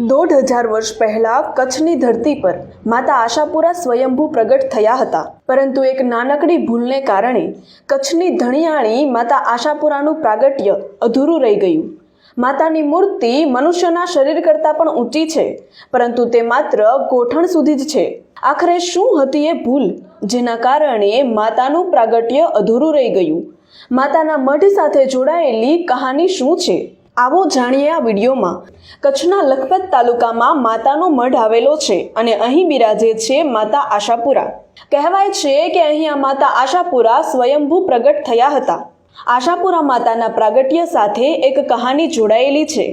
દોઢ હજાર વર્ષ પહેલા કચ્છની ધરતી પર માતા આશાપુરા સ્વયંભૂ પ્રગટ થયા હતા. પરંતુ એક નાનકડી ભૂલને કારણે કચ્છની ધણિયાણી માતા આશાપુરાનું પ્રાગટ્ય અધૂરું રહી ગયું. માતાની મૂર્તિ મનુષ્યના શરીર કરતાં પણ ઊંચી છે, પરંતુ તે માત્ર ગોઠણ સુધી જ છે. આખરે શું હતી એ ભૂલ જેના કારણે માતાનું પ્રાગટ્ય અધૂરું રહી ગયું? માતાના મઢ સાથે જોડાયેલી કહાની શું છે? આવો જાણીએ આ વિડીયોમાં. કચ્છના લખપત તાલુકામાં માતાનો મઢ આવેલો છે અને અહીં બિરાજે છે માતા આશાપુરા. કહેવાય છે કે અહીંયા માતા આશાપુરા સ્વયંભૂ પ્રગટ થયા હતા. આશાપુરા માતાના પ્રાગટ્ય સાથે એક કહાની જોડાયેલી છે.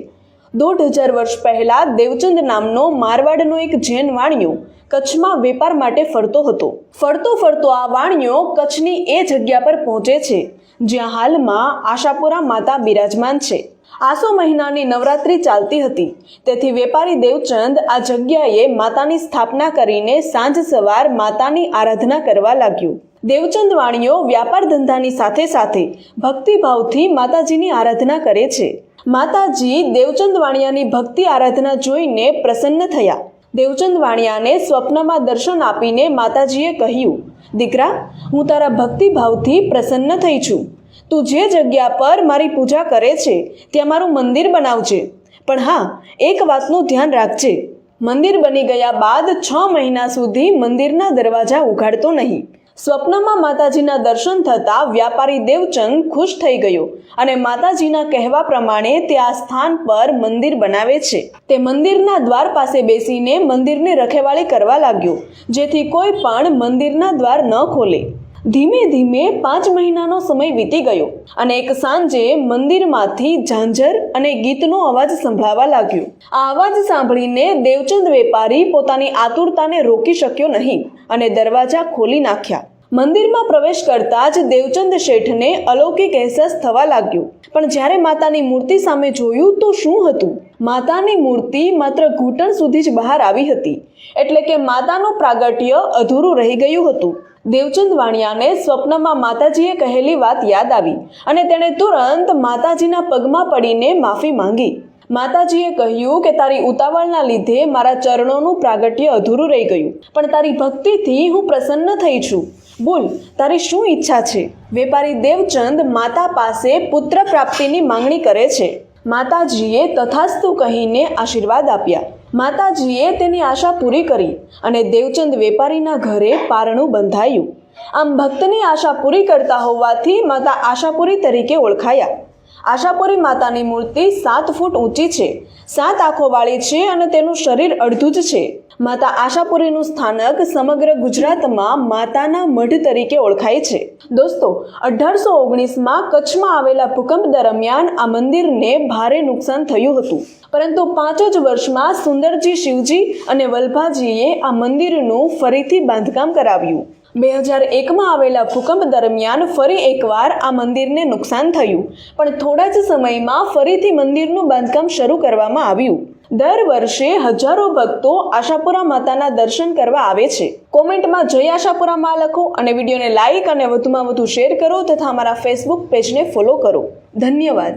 દોઢ હજાર વર્ષ પહેલા દેવચંદ નામનો મારવાડનો એક જૈન વાણિયો કચ્છમાં વેપાર માટે ફરતો હતો. ફરતો ફરતો આ વાણિયો કચ્છની એ જગ્યા પર પહોંચે છે, જ્યાં હાલમાં આશાપુરા માતા બિરાજમાન છે. આસો મહિનાની નવરાત્રિ ચાલતી હતી. તેથી વેપારી દેવચંદ આ જગ્યાએ માતાની સ્થાપના કરીને સાંજ સવાર માતાની આરાધના કરવા લાગ્યો. દેવચંદ વાણીઓ વ્યાપાર ધંધાની સાથે સાથે ભક્તિભાવથી માતાજીની આરાધના કરે છે. માતાજી દેવચંદ વાણિયાની ભક્તિ આરાધના જોઈને પ્રસન્ન થયા. દેવચંદ વાણિયાને સ્વપ્નમાં દર્શન આપીને માતાજીએ કહ્યું, દીકરા, હું તારા ભક્તિભાવથી પ્રસન્ન થઈ છું. તું જે જગ્યા પર મારી પૂજા કરે છે, ત્યાં મારું મંદિર બનાવજે. પણ હા, એક વાતનું ધ્યાન રાખજે. મંદિર બની ગયા બાદ છ મહિના સુધી મંદિરના દરવાજા ઉઘાડતો નહીં. સ્વપ્નમાં માતાજીના દર્શન થતાં વ્યાપારી દેવચંદ ખુશ થઈ ગયો અને માતાજીના કહેવા પ્રમાણે તે આ સ્થાન પર મંદિર બનાવે છે. તે મંદિરના દ્વાર પાસે બેસીને મંદિરની રખેવાળી કરવા લાગ્યો, જેથી કોઈ પણ મંદિરના દ્વાર ન ખોલે. ધીમે ધીમે પાંચ મહિનાનો સમય વીતી ગયો અને એક સાંજે મંદિરમાંથી ઝાંઝર અને ગીતનો અવાજ સંભળાવા લાગ્યો. આ અવાજ સાંભળીને દેવચંદ વેપારી પોતાની આતુરતાને રોકી શક્યો નહીં. અને દરવાજા ખોલી નાખ્યા. મંદિરમાં પ્રવેશ કરતા જ દેવચંદ શેઠને અલૌકિક અહેસાસ થવા લાગ્યો. પણ જ્યારે માતાની મૂર્તિ સામે જોયું તો શું હતું? માતાની મૂર્તિ માત્ર ઘૂંટણ સુધી જ બહાર આવી હતી. એટલે કે માતાનું પ્રાગટ્ય અધૂરું રહી ગયું હતું. દેવચંદ વાણિયાને સ્વપ્નમાં માતાજીએ કહેલી વાત યાદ આવી અને તેણે તુરંત માતાજીના પગમાં પડીને માફી માંગી. માતાજીએ કહ્યું કે તારી ઉતાવળના લીધે મારા ચરણોનું પ્રાગટ્ય અધૂરું રહી ગયું. પણ તારી ભક્તિથી હું પ્રસન્ન થઈ છું. બોલ, તારી શું ઈચ્છા છે? વેપારી દેવચંદ માતા પાસે પુત્ર પ્રાપ્તિની માંગણી કરે છે. માતાજીએ તથાસ્તુ કહીને આશીર્વાદ આપ્યા. માતાજીએ તેની આશા પૂરી કરી અને દેવચંદ વેપારીના ઘરે પારણું બંધાયું. આમ ભક્તની આશા પૂરી કરતા હોવાથી માતા આશાપુરી તરીકે ઓળખાયા. આશાપુરી માતાની મૂર્તિ સાત ફૂટ ઊંચી છે. સાત આંખોવાળી છે અને તેનું શરીર અડધું જ છે. માતા આશાપુરીનું સ્થાનક સમગ્ર ગુજરાતમાં માતાના મઢ તરીકે ઓળખાય છે. દોસ્તો, અઢારસો ઓગણીસમાં કચ્છમાં આવેલા ભૂકંપ દરમિયાન આ મંદિરને ભારે નુકસાન થયું હતું. પરંતુ પાંચ જ વર્ષમાં સુંદરજી શિવજી અને વલ્ભાજીએ આ મંદિરનું ફરીથી બાંધકામ કરાવ્યું. બે હજાર એકમાં આવેલા ભૂકંપ દરમિયાન ફરી એકવાર આ મંદિરને નુકસાન થયું. પણ થોડા જ સમયમાં ફરીથી મંદિરનું બાંધકામ શરૂ કરવામાં આવ્યું. દર વર્ષે હજારો ભક્તો આશાપુરા માતાના દર્શન કરવા આવે છે. કોમેન્ટમાં જય આશાપુરા માં લખો અને વિડીયોને લાઇક અને વધુમાં વધુ શેર કરો તથા અમારા ફેસબુક પેજને ફોલો કરો. ધન્યવાદ.